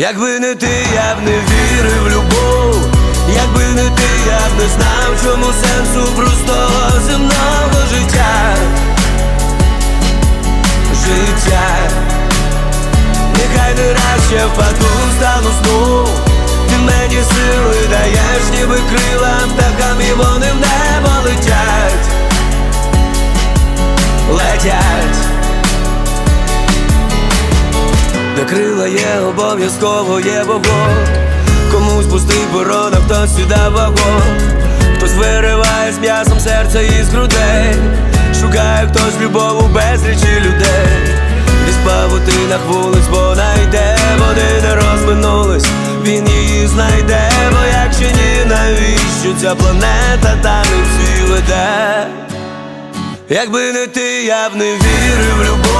Якби не ти, я б не вірив в любов, якби не ти, я б не знав, чому сенсу простого земного життя. Життя, нехай не раз ще впаду, стану знов Ти мені сили даєш, ніби крила птахам, і вони в небо летять, летять. Крила є, обов'язково є вогонь. Комусь пустий борон, а хтось сюди вагон. Хтось вириває з м'ясом серце із грудей. Шукає хтось любов у безлічі людей. Десь павутинах вулиць вона йде Вони не розминулись, він її знайде Бо якщо ні, навіщо ця планета та не всі веде? Якби не ти, я б не вірив в любов,